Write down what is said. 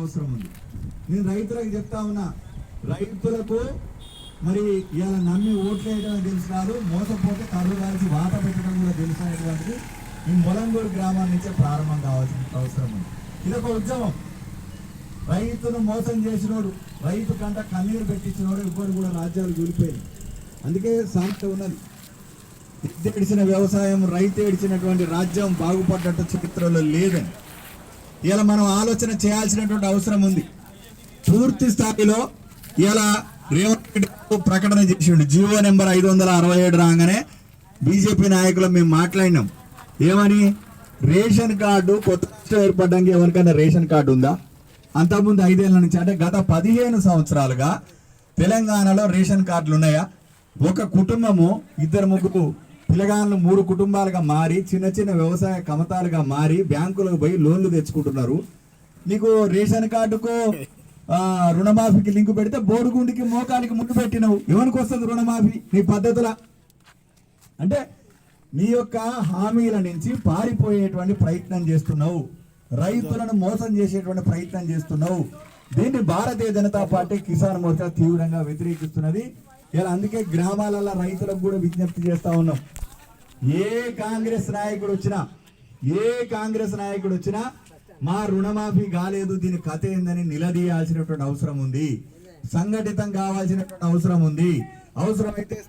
అవసరం ఉంది. నేను రైతులకు చెప్తా ఉన్నా రైతులకు మరి ఇలా నమ్మి ఓట్లేయడం తెలుసు కాదు మోసపోతే కర్రు కాల్చి వాత పెట్టడం కూడా తెలుసు అనేటువంటిది ఈ మొలంగూరు గ్రామం నుంచే ప్రారంభం కావాల్సిన అవసరం ఉంది. ఇది ఒక ఉద్యమం. రైతును మోసం చేసినోడు రైతు కంట కన్నీరు పెట్టించినోడు ఇప్పుడు కూడా రాజ్యాలు కూలిపోయింది అందుకే సాంత ఉన్నది. విద్య ఏడిచిన వ్యవసాయం రైతు ఏడిచినటువంటి రాజ్యం బాగుపడ్డట్టు చరిత్రలో లేదని. ఇలా మనం ఆలోచన చేయాల్సినటువంటి అవసరం ఉంది. పూర్తి స్థాయిలో ఇలా రేవంత్ రెడ్డి ప్రకటన చేసిండు. జియో నెంబర్ ఐదు వందల అరవై ఏడు రాగానే బీజేపీ నాయకులు మేము మాట్లాడినాం. ఏమని? రేషన్ కార్డు కొత్త ఏర్పడడానికి ఎవరికైనా రేషన్ కార్డు ఉందా? అంతకుముందు ఐదేళ్ళ నుంచి అంటే గత పదిహేను సంవత్సరాలుగా తెలంగాణలో రేషన్ కార్డులు ఉన్నాయా? ఒక కుటుంబము ఇద్దరు ముగ్గురు పిల్లగాళ్ళు మూడు కుటుంబాలుగా మారి చిన్న చిన్న వ్యవసాయ కమతాలుగా మారి బ్యాంకులకు పోయి లోన్లు తెచ్చుకుంటున్నారు. నీకు రేషన్ కార్డుకు రుణమాఫీకి లింక్ పెడితే బోరుగుండికి మోకాలికి ముందు పెట్టినవు. ఎవరికి వస్తుంది రుణమాఫీ? నీ పద్ధతుల. అంటే నీ యొక్క హామీల నుంచి పారిపోయేటువంటి ప్రయత్నం చేస్తున్నావు. రైతులను మోసం చేసేటువంటి ప్రయత్నం చేస్తున్నావు. దీన్ని భారతీయ జనతా పార్టీ కిసాన్ మోర్చా తీవ్రంగా వ్యతిరేకిస్తున్నది. ఇలా అందుకే గ్రామాలలో రైతులకు కూడా విజ్ఞప్తి చేస్తా ఉన్నాం. ఏ కాంగ్రెస్ నాయకుడు వచ్చినా ఏ కాంగ్రెస్ నాయకుడు వచ్చినా మా రుణమాఫీ కాలేదు దీని కథ ఏందని నిలదీయాల్సినటువంటి అవసరం ఉంది. సంఘటితం కావాల్సినటువంటి అవసరం ఉంది. అవసరమైతే